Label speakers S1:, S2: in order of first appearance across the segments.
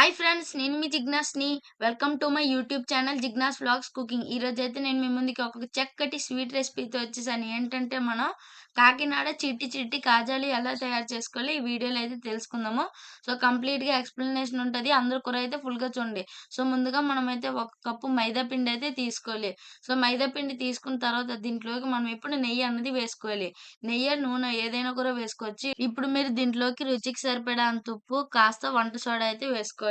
S1: Hi friends నేను మీ జిగ్నాస్‌ని. Welcome to my YouTube channel Jignas blogs cooking. ఈరోజు అయితే నేను మీ ముందుకి ఒక చక్కటి స్వీట్ రెసిపీతో వచ్చేసాను. ఏంటంటే మనం కాకినాడ చిట్టి చిట్టి కాజాలు ఎలా తయారు చేసుకోవాలి ఈ వీడియోలో అయితే తెలుసుకుందాము. సో కంప్లీట్‌గా ఎక్స్‌ప్లనేషన్ ఉంటుంది అందరూ కూర అయితే ఫుల్‌గా చూడండి. సో ముందుగా మనమైతే ఒక కప్పు మైదా పిండి అయితే తీసుకోవాలి. సో మైదా పిండి తీసుకున్న తర్వాత దీంట్లోకి మనం ఇప్పుడు నెయ్యి అన్నది వేసుకోవాలి. నెయ్యి, నూనె ఏదైనా కూడా వేసుకోవచ్చు. ఇప్పుడు మీరు దీంట్లోకి రుచికి సరిపడా అంత ఉప్పు, కాస్త వంట సోడా అయితే వేసుకోవాలి.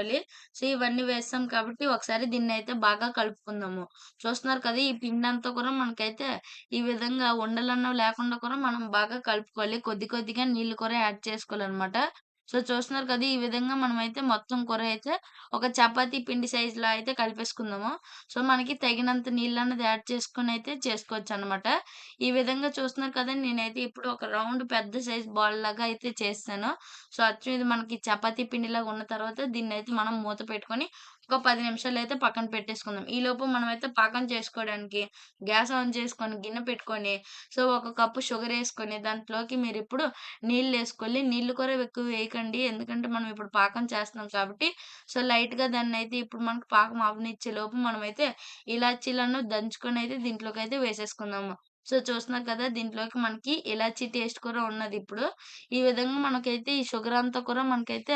S1: సో ఇవన్నీ వేస్తాం కాబట్టి ఒకసారి దీన్ని అయితే బాగా కలుపుకుందాము. చూస్తున్నారు కదా! ఈ పిండి అంతా కూడా మనకైతే ఈ విధంగా ఉండలన్నో లేకుండా కూడా మనం బాగా కలుపుకోవాలి. కొద్ది కొద్దిగా నీళ్ళు కూడా యాడ్ చేసుకోవాలన్నమాట సో చూస్తున్నారు కదా! ఈ విధంగా మనమైతే మొత్తం కూర అయితే ఒక చపాతీ పిండి సైజులో అయితే కలిపేసుకుందాము. సో మనకి తగినంత నీళ్ళన్నది యాడ్ చేసుకుని అయితే చేసుకోవచ్చు అనమాట ఈ విధంగా చూస్తున్నారు కదా! నేనైతే ఇప్పుడు ఒక రౌండ్ పెద్ద సైజ్ బాల్ లాగా అయితే చేస్తాను సో అచ్చు ఇది మనకి చపాతీ పిండిలాగా ఉన్న తర్వాత దీన్ని అయితే మనం మూత పెట్టుకొని ఒక పది నిమిషాలు అయితే పక్కన పెట్టేసుకుందాం. ఈలోపు మనమైతే పాకం చేసుకోవడానికి గ్యాస్ ఆన్ చేసుకొని గిన్నె పెట్టుకొని సో ఒక కప్పు షుగర్ వేసుకొని దాంట్లోకి మీరు ఇప్పుడు నీళ్ళు నీళ్ళేసుకోవాలి. నీళ్ళు కూడా ఎక్కువ వేయకండి. ఎందుకంటే మనం ఇప్పుడు పాకం చేస్తున్నాం కాబట్టి సో లైట్‌గా దాన్నైతే ఇప్పుడు మనకు పాకం అవనిచ్చే లోపు మనమైతే ఇలాచీలను దీంట్లోకి అయితే వేసేసుకుందాము. సో చూస్తున్నారు కదా! దీంట్లోకి మనకి ఇలాచీ టేస్ట్ కూడా ఉన్నది ఇప్పుడు ఈ విధంగా మనకైతే ఈ షుగర్ అంతా కూడా మనకైతే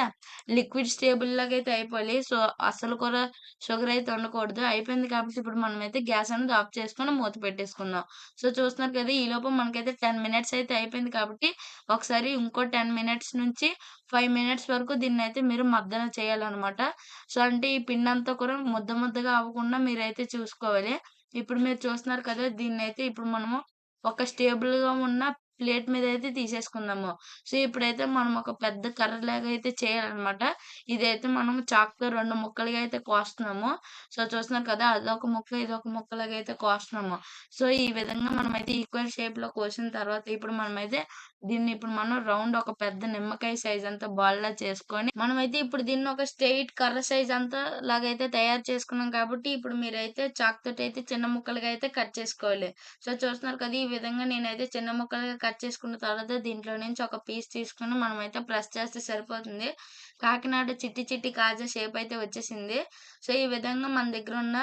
S1: లిక్విడ్ స్టేబుల్ లాగా అయితే అయిపోవాలి. సో అసలు కూడా షుగర్ అయితే ఉండకూడదు. అయిపోయింది కాబట్టి ఇప్పుడు మనమైతే గ్యాస్ అనేది ఆఫ్ చేసుకొని మూత పెట్టేసుకుందాం. సో చూస్తున్నారు కదా! ఈ లోపం మనకైతే 10 మినిట్స్ అయితే అయిపోయింది కాబట్టి ఒకసారి ఇంకో 10 మినిట్స్ నుంచి ఫైవ్ మినిట్స్ వరకు దీన్ని అయితే మీరు మద్దన చేయాలన్నమాట సో అంటే ఈ పిండి అంతా కూడా ముద్ద ముద్దగా అవ్వకుండా మీరైతే చూసుకోవాలి. ఇప్పుడు మీరు చూస్తున్నారు కదా! దీన్నైతే ఇప్పుడు మనము ఒక స్టేబుల్‌గా ఉన్న ప్లేట్ మీద అయితే తీసేసుకుందాము. సో ఇప్పుడైతే మనం ఒక పెద్ద కర్ర లాగా అయితే చేయాలన్నమాట ఇదైతే మనం చాక్‌తో రెండు ముక్కలుగా అయితే కోస్తున్నాము. సో చూస్తున్నారు కదా! అదొక ముక్క, ఇదొక ముక్కలాగా అయితే కోస్తున్నాము. సో ఈ విధంగా మనమైతే ఈక్వల్ షేప్లో కోసిన తర్వాత ఇప్పుడు మనమైతే దీన్ని ఇప్పుడు మనం రౌండ్ ఒక పెద్ద నిమ్మకాయ సైజ్ అంతా బాల్‌లా చేసుకొని మనమైతే ఇప్పుడు దీన్ని ఒక స్ట్రైట్ కర్ర సైజ్ అంతా లాగైతే తయారు చేసుకున్నాం కాబట్టి ఇప్పుడు మీరైతే చాక్ అయితే చిన్న ముక్కలుగా అయితే కట్ చేసుకోవాలి. సో చూస్తున్నారు కదా! ఈ విధంగా నేనైతే చిన్న ముక్కలుగా కట్ చేసుకున్న తర్వాత దీంట్లో నుంచి ఒక పీస్ తీసుకొని మనమైతే ప్రెస్ చేస్తే సరిపోతుంది. కాకినాడ చిట్టి చిట్టి కాజా షేప్ అయితే వచ్చేసింది. సో ఈ విధంగా మన దగ్గర ఉన్న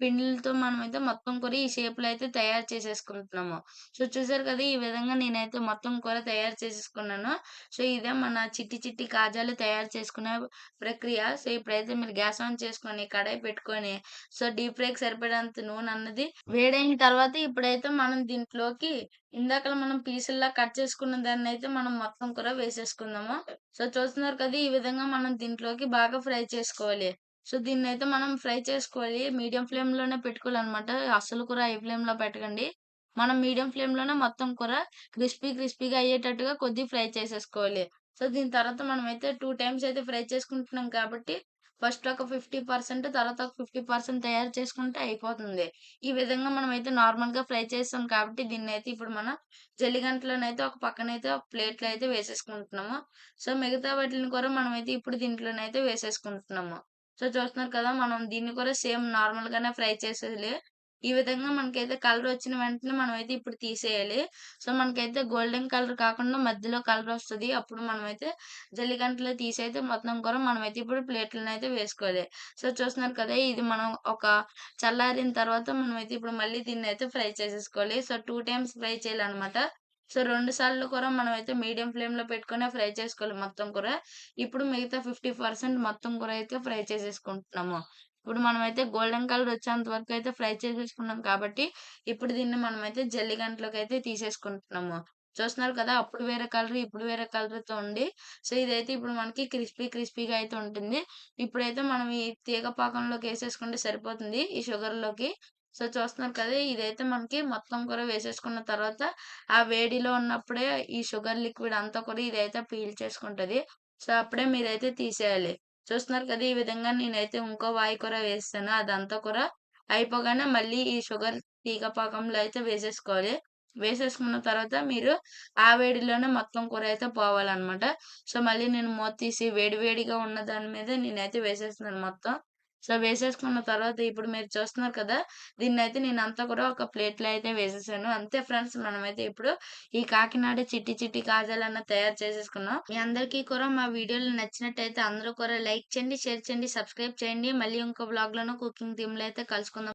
S1: పిండిలతో మనమైతే మొత్తం కూర ఈ షేప్‌లో అయితే తయారు చేసేసుకుంటున్నాము. సో చూసారు కదా! ఈ విధంగా నేనైతే మొత్తం కూర తయారు చేసేసుకున్నాను. సో ఇదే మన చిట్టి చిట్టి కాజాలు తయారు చేసుకునే ప్రక్రియ. సో ఇప్పుడైతే మీరు గ్యాస్ ఆన్ చేసుకొని కడాయి పెట్టుకొని సో డీప్ ఫ్రైకి సరిపడేంత నూనె అన్నది వేడైన తర్వాత ఇప్పుడైతే మనం దీంట్లోకి ఇందాక మనం పీసుల్లా కట్ చేసుకున్న దాన్నైతే మనం మొత్తం కూర వేసేసుకుందాము. సో చూస్తున్నారు కదా! ఈ విధంగా మనం దీంట్లోకి బాగా ఫ్రై చేసుకోవాలి. సో దీన్ని అయితే మనం ఫ్రై చేసుకోవాలి. మీడియం ఫ్లేమ్‌లోనే పెట్టుకోవాలన్నమాట అసలు కూడా హై ఫ్లేమ్‌లో పెట్టకండి. మనం మీడియం ఫ్లేమ్‌లోనే మొత్తం కూర క్రిస్పీ క్రిస్పీగా అయ్యేటట్టుగా కొద్దిగా ఫ్రై చేసేసుకోవాలి. సో దీని తర్వాత మనం అయితే టూ టైమ్స్ అయితే ఫ్రై చేసుకుంటున్నాం కాబట్టి ఫస్ట్ ఒక 50% తర్వాత ఒక 50% తయారు చేసుకుంటే అయిపోతుంది. ఈ విధంగా మనం అయితే నార్మల్‌గా ఫ్రై చేస్తాం కాబట్టి దీన్ని అయితే ఇప్పుడు మనం జల్లిగంటలోనైతే ఒక పక్కనైతే ఒక ప్లేట్‌లో అయితే వేసేసుకుంటున్నాము. సో మిగతా వాటిని కూడా మనం అయితే ఇప్పుడు దీంట్లోనైతే వేసేసుకుంటున్నాము. సో చూస్తున్నారు కదా! మనం దీన్ని కూడా సేమ్ నార్మల్‌గానే ఫ్రై చేసేయాలి. ఈ విధంగా మనకైతే కలర్ వచ్చిన వెంటనే మనమైతే ఇప్పుడు తీసేయాలి. సో మనకైతే గోల్డెన్ కలర్ కాకుండా మధ్యలో కలర్ వస్తుంది అప్పుడు మనమైతే జల్లిగంటలో తీసైతే మొత్తం కూడా మనమైతే ఇప్పుడు ప్లేట్‌లోనైతే వేసుకోవాలి. సో చూస్తున్నారు కదా! ఇది మనం ఒక చల్లారిన తర్వాత మనమైతే ఇప్పుడు మళ్ళీ దీన్ని అయితే ఫ్రై చేసేసుకోవాలి. సో టూ టైమ్స్ ఫ్రై చేయాలన్నమాట సో రెండు సార్లు కూడా మనమైతే మీడియం ఫ్లేమ్‌లో పెట్టుకునే ఫ్రై చేసుకోవాలి మొత్తం కూర. ఇప్పుడు మిగతా 50% మొత్తం కూర అయితే ఫ్రై చేసేసుకుంటున్నాము. ఇప్పుడు మనమైతే గోల్డెన్ కలర్ వచ్చేంత వరకు అయితే ఫ్రై చేసేసుకున్నాం కాబట్టి ఇప్పుడు దీన్ని మనమైతే అయితే తీసేసుకుంటున్నాము. చూస్తున్నారు కదా! అప్పుడు వేరే కలర్, ఇప్పుడు వేరే కలర్‌తో ఉంది. సో ఇదైతే ఇప్పుడు మనకి క్రిస్పీ క్రిస్పీగా అయితే ఉంటుంది. ఇప్పుడైతే మనం ఈ తీగ పాకంలోకి వేసేసుకుంటే సరిపోతుంది ఈ షుగర్‌లోకి. సో చూస్తున్నారు కదా! ఇదైతే మనకి మొత్తం కూర వేసేసుకున్న తర్వాత ఆ వేడిలో ఉన్నప్పుడే ఈ షుగర్ లిక్విడ్ అంతా కూడా ఇదైతే పీల్చేసుకుంటది. సో అప్పుడే మీరైతే తీసేయాలి. చూస్తున్నారు కదా! ఈ విధంగా నేనైతే ఇంకో వాయి కూర వేస్తాను అదంతా కూర అయిపోగానే మళ్ళీ ఈ షుగర్ తీగ పాకంలో అయితే వేసేసుకోవాలి. వేసేసుకున్న తర్వాత మీరు ఆ వేడిలోనే మొత్తం కూర అయితే పోవాలన్నమాట సో మళ్ళీ నేను మూత తీసి వేడి వేడిగా ఉన్న దాని మీద నేనైతే వేసేస్తున్నాను మొత్తం. సో, వేసేసుకున్న తర్వాత ఇప్పుడు మీరు చూస్తున్నారు కదా! దీన్ని అయితే నేను అంతా కూడా ఒక ప్లేట్‌లో అయితే వేసేసాను. అంతే ఫ్రెండ్స్ మనమైతే ఇప్పుడు ఈ కాకినాడ చిట్టి చిట్టి కాజాలన్న తయారు చేసేసుకున్నాం. మీ అందరికీ కూడా మా వీడియోలు నచ్చినట్టయితే అందరూ కూడా లైక్ చేయండి, షేర్ చేయండి, సబ్స్క్రైబ్ చేయండి. మళ్ళీ ఇంకో వ్లాగ్‌లోనో కుకింగ్ థీమ్‌లో అయితే కలుసుకుందాం.